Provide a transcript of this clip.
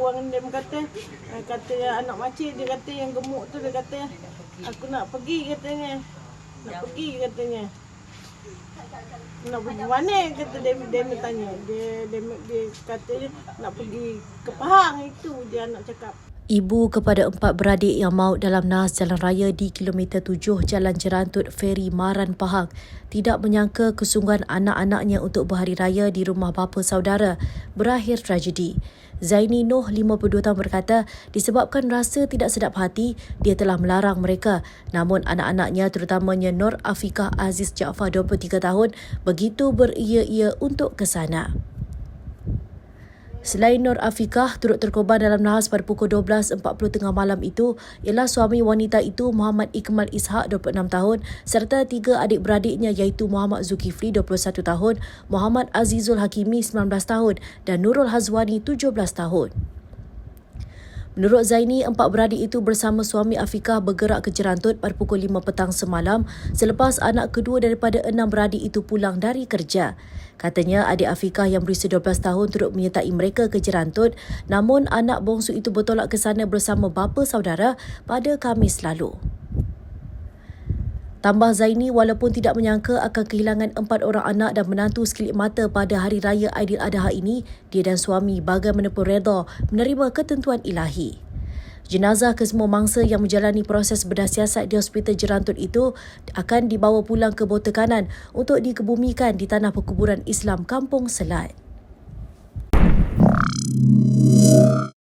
kawan dia kata ah, kata anak makcik dia kata yang gemuk tu dia kata aku nak pergi katanya. Nak pergi katanya. Nak pergi mana? kata dia dia tanya. Dia dia, dia kata nak pergi ke Pahang itu dia nak cakap Ibu kepada empat beradik yang maut dalam nahas jalan raya di kilometer 7 Jalan Jerantut Feri Maran Pahang tidak menyangka kesungguhan anak-anaknya untuk berhari raya di rumah bapa saudara berakhir tragedi. Zaini Noh, 52 tahun berkata, disebabkan rasa tidak sedap hati, dia telah melarang mereka. Namun anak-anaknya terutamanya Nur Afikah Aziz Jaafar, 23 tahun, begitu beria-ia untuk ke sana. Selain Nur Afikah, turut terkorban dalam nahas pada pukul 12.40 tengah malam itu ialah suami wanita itu Muhammad Ikmal Ishak 26 tahun serta tiga adik-beradiknya iaitu Muhammad Zulkifli 21 tahun, Muhammad Azizul Hakimi 19 tahun dan Nurul Hazwani 17 tahun. Menurut Zaini, empat beradik itu bersama suami Afikah bergerak ke Jerantut pada pukul 5 petang semalam selepas anak kedua daripada enam beradik itu pulang dari kerja. Katanya adik Afikah yang berusia 12 tahun turut menyertai mereka ke Jerantut namun anak bongsu itu bertolak ke sana bersama bapa saudara pada Khamis lalu. Tambah Zaini walaupun tidak menyangka akan kehilangan empat orang anak dan menantu sekelip mata pada Hari Raya Aidiladha ini, dia dan suami bagaimanapun reda menerima ketentuan ilahi. Jenazah kesemua mangsa yang menjalani proses bedah siasat di Hospital Jerantut itu akan dibawa pulang ke Bota Kanan untuk dikebumikan di tanah perkuburan Islam Kampung Selat.